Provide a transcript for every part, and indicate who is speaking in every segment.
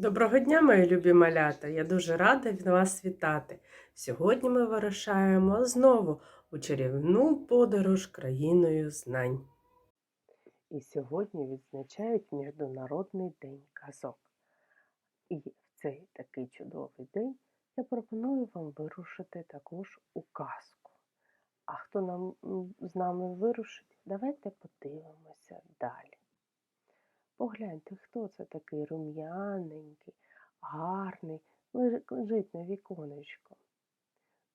Speaker 1: Доброго дня, мої любі малята! Я дуже рада від вас вітати. Сьогодні ми вирушаємо знову у чарівну подорож країною знань. І сьогодні відзначають Міжнародний день казок. І в цей такий чудовий день я пропоную вам вирушити також у казку. А хто нам з нами вирушить, давайте подивимося далі. Погляньте, хто це такий рум'яненький, гарний, лежить на віконечку.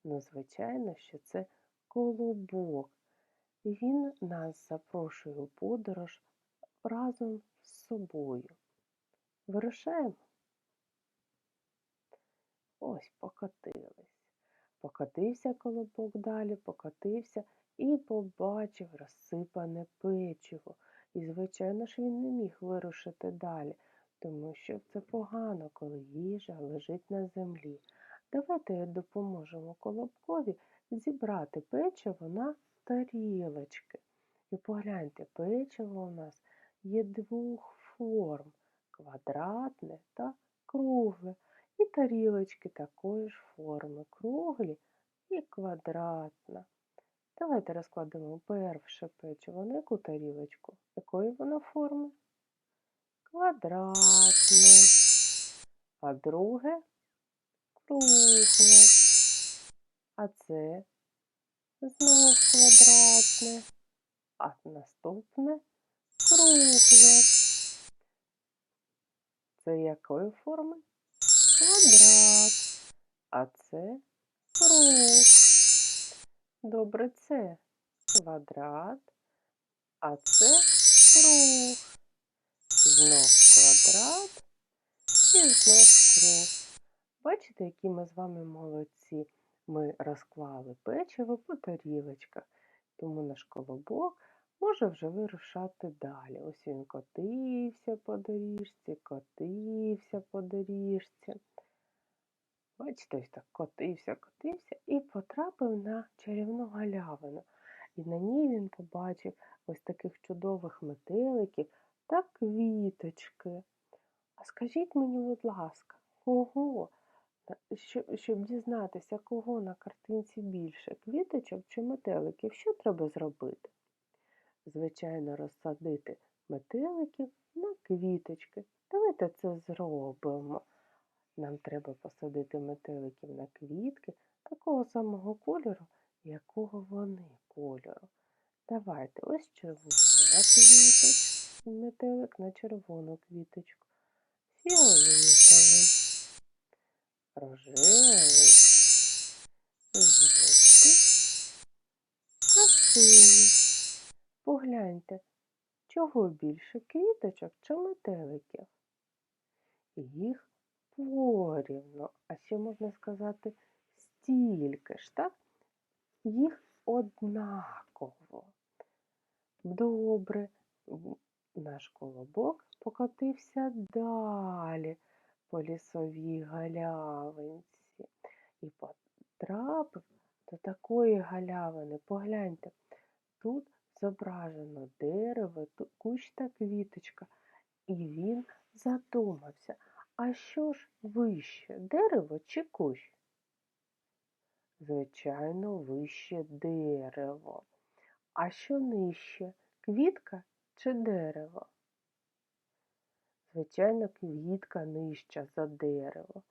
Speaker 1: Ну, звичайно, що це колобок. Він нас запрошує у подорож разом з собою. Вирушаємо? Ось, покотились. Покотився колобок далі, покотився і побачив розсипане печиво. І, звичайно ж, він не міг вирушити далі, тому що це погано, коли їжа лежить на землі. Давайте допоможемо колобкові зібрати печиво на тарілочки. І погляньте, печиво у нас є двох форм квадратне та кругле. І тарілочки такої ж форми, круглі і квадратна. Давайте розкладемо перше печиво на тарілочку? Якої воно форми? Квадратне. А друге кругле. А це знов квадратне. А наступне кругле. Це якої форми? Квадрат. А це круг. Добре, це квадрат, а це круг. Знов квадрат і знов круг. Бачите, які ми з вами молодці. Ми розклали печиво по тарілочках, тому наш колобок може вже вирушати далі. Ось він котився по доріжці, котився по доріжці. Бачите, ось так котився, котився і потрапив на чарівну галявину. І на ній він побачив ось таких чудових метеликів та квіточки. А скажіть мені, будь ласка, кого, щоб, щоб дізнатися, кого на картинці більше, квіточок чи метеликів, що треба зробити? Звичайно, розсадити метеликів на квіточки. Давайте це зробимо. Нам треба посадити метеликів на квітки такого самого кольору, якого вони кольору. Давайте ось червона квіточка, метелик на червону квіточку, фіолетовий, рожевий, жовтий. Погляньте, чого більше квіточок чи метеликів? Їх порівно, а ще можна сказати стільки ж, так? Їх однаково. Добре, наш колобок покотився далі по лісовій галявинці і потрапив до такої галявини. Погляньте, тут зображено дерево, кущ та квіточка, і він задумався. А що ж вище, дерево чи кущ? Звичайно, вище дерево. А що нижче, квітка чи дерево? Звичайно, квітка нижча за дерево.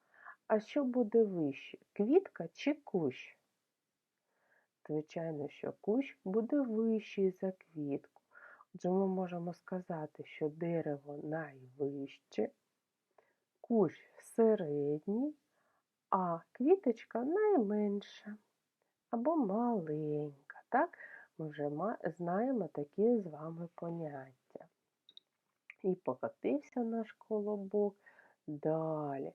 Speaker 1: А що буде вище, квітка чи кущ? Звичайно, що кущ буде вищий за квітку. Отже, ми можемо сказати, що дерево найвище, кущ середній, а квіточка найменша або маленька. Так? Ми вже знаємо такі з вами поняття. І покотився наш колобок далі.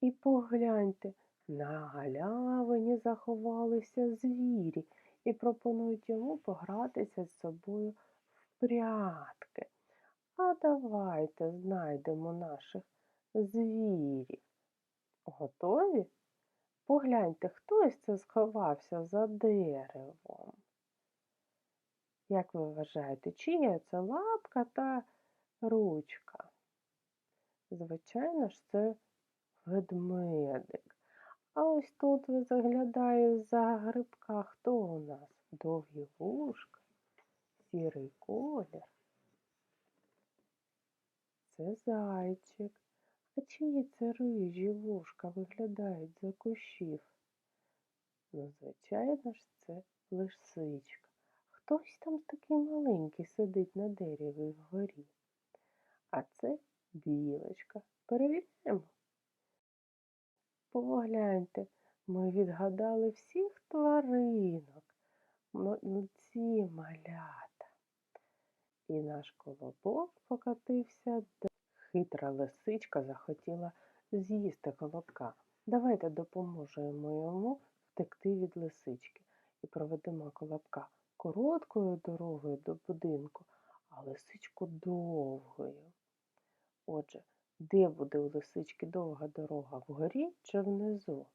Speaker 1: І погляньте, на галявині заховалися звірі і пропонують йому погратися з собою в прятки. А давайте знайдемо наших звірів. Готові? Погляньте, хтось це сховався за деревом. Як ви вважаєте, чия це лапка та ручка? Звичайно ж, це ведмедик. А ось тут ви заглядає за грибка. Хто у нас? Довгі вушка, сірий колір. Це зайчик. А чиї це рижі вушка виглядають за кущів? Ну, звичайно ж, це лисичка. Хтось там такий маленький сидить на дереві вгорі. А це білочка. Перевіряємо. Погляньте, ми відгадали всіх тваринок. Молодці малята. І наш колобок покотився до хитра лисичка захотіла з'їсти колобка. Давайте допоможемо йому втекти від лисички і проведемо колобка короткою дорогою до будинку, а лисичку довгою. Отже, де буде у лисички довга дорога? Вгорі чи внизу?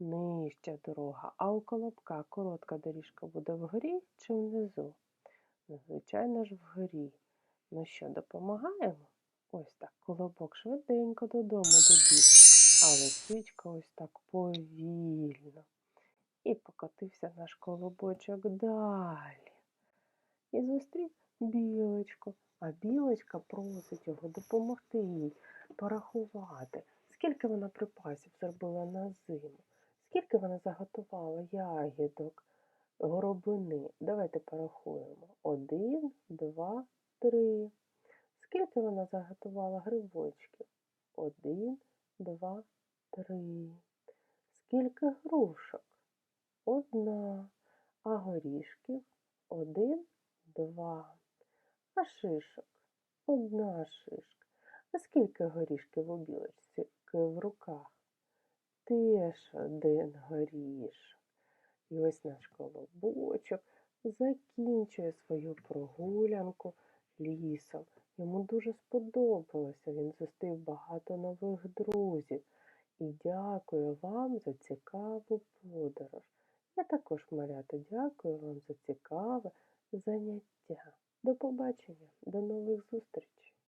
Speaker 1: Нижча дорога, а у колобка коротка доріжка буде вгорі чи внизу? Звичайно ж, вгорі. Ну що, допомагаємо? Ось так колобок швиденько додому добіг, а лисичка ось так повільно. І покотився наш колобочок далі. І зустрів білочку, а білочка просить його допомогти їй порахувати, скільки вона припасів зробила на зиму, скільки вона заготувала ягідок, горобини. Давайте порахуємо. Один, два, три. Скільки вона заготувала грибочків? Один, два, три. Скільки грушок? Одна. А горішків? Один, два. А шишок? Одна шишка. А скільки горішків у білочці в руках? Теж один горішок. І ось наш колобочок закінчує свою прогулянку лісом. Йому дуже сподобалося. Він зустрів багато нових друзів. І дякую вам за цікаву подорож. Я також, малята, дякую вам за цікаве заняття. До побачення, до нових зустрічей!